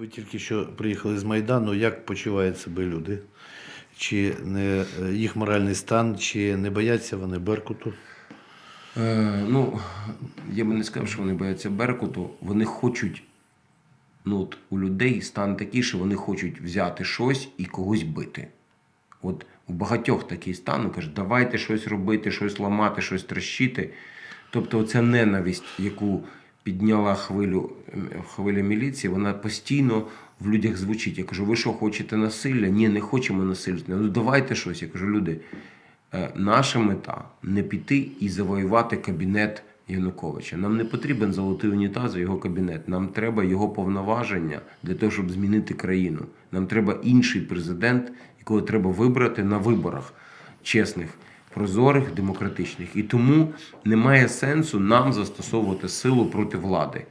Ви тільки що приїхали з Майдану. Як почувають себе люди? Чи не їх моральний стан, чи не бояться вони Беркуту? Е, ну, я би не сказав, що вони бояться Беркуту. Вони хочуть, ну от у людей стан такий, що вони хочуть взяти щось і когось бити. От у багатьох такий стан, вони кажуть, давайте щось робити, щось ламати, щось трощити. Тобто, оця ненависть, яку підняла хвилю, хвиля міліції, вона постійно в людях звучить. Я кажу, ви що, хочете насилля? Ні, не хочемо насилля. Ну давайте щось. Я кажу, люди, е, наша мета не піти і завоювати кабінет Януковича. Нам не потрібен золотий унітаз його кабінет. Нам треба його повноваження для того, щоб змінити країну. Нам треба інший президент, якого треба вибрати на виборах чесних, прозорих, демократичних. І тому немає сенсу нам застосовувати силу проти влади.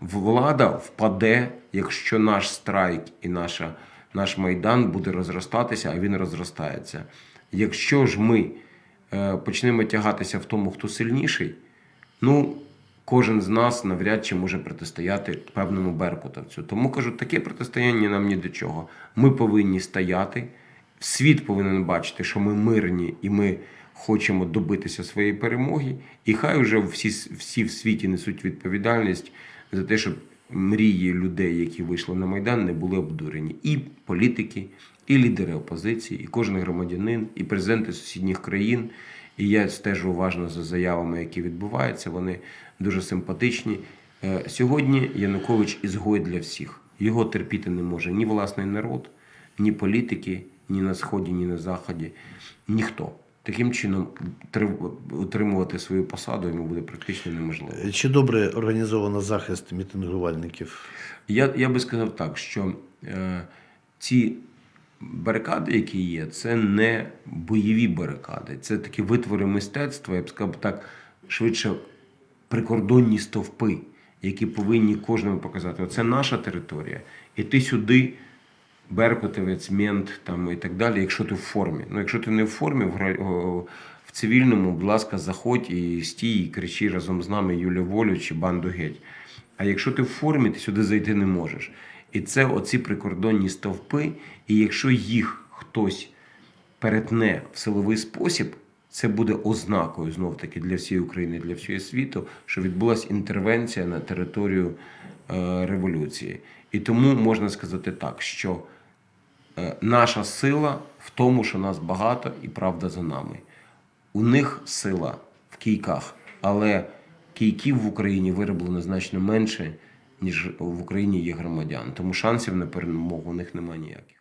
Влада впаде, якщо наш страйк і наша, наш майдан буде розростатися, а він розростається. Якщо ж ми е, почнемо тягатися в тому, хто сильніший, ну кожен з нас навряд чи може протистояти певному беркутовцю. Тому кажу, таке протистояння нам ні до чого. Ми повинні стояти. Світ повинен бачити, що ми мирні і ми хочемо добитися своєї перемоги. І хай вже всі, всі в світі несуть відповідальність за те, щоб мрії людей, які вийшли на Майдан, не були обдурені. І політики, і лідери опозиції, і кожен громадянин, і президенти сусідніх країн. І я стежу уважно за заявами, які відбуваються. Вони дуже симпатичні. Е, Сьогодні Янукович ізгой для всіх. Його терпіти не може ні власний народ, ні політики, ні на сході, ні на заході, ніхто. Таким чином, утримувати свою посаду йому буде практично неможливо. Чи добре організовано захист мітингувальників? Я, я би сказав так, що е, ці барикади, які є, це не бойові барикади, це такі витвори мистецтва, я б сказав так, швидше прикордонні стовпи, які повинні кожному показати. Оце наша територія. І ти сюди, беркутовець, мент там, і так далі, якщо ти в формі. Ну, якщо ти не в формі, в, в цивільному, будь ласка, заходь і стій, і кричи разом з нами Юля Волю чи банду геть. А якщо ти в формі, ти сюди зайти не можеш. І це оці прикордонні стовпи, і якщо їх хтось перетне в силовий спосіб, це буде ознакою знов таки для всієї України, для всього світу, що відбулася інтервенція на територію е, революції. І тому можна сказати так, що наша сила в тому, що нас багато і правда за нами. У них сила в кійках, але кійків в Україні вироблено значно менше, ніж в Україні є громадян. Тому шансів на перемогу у них немає ніяких.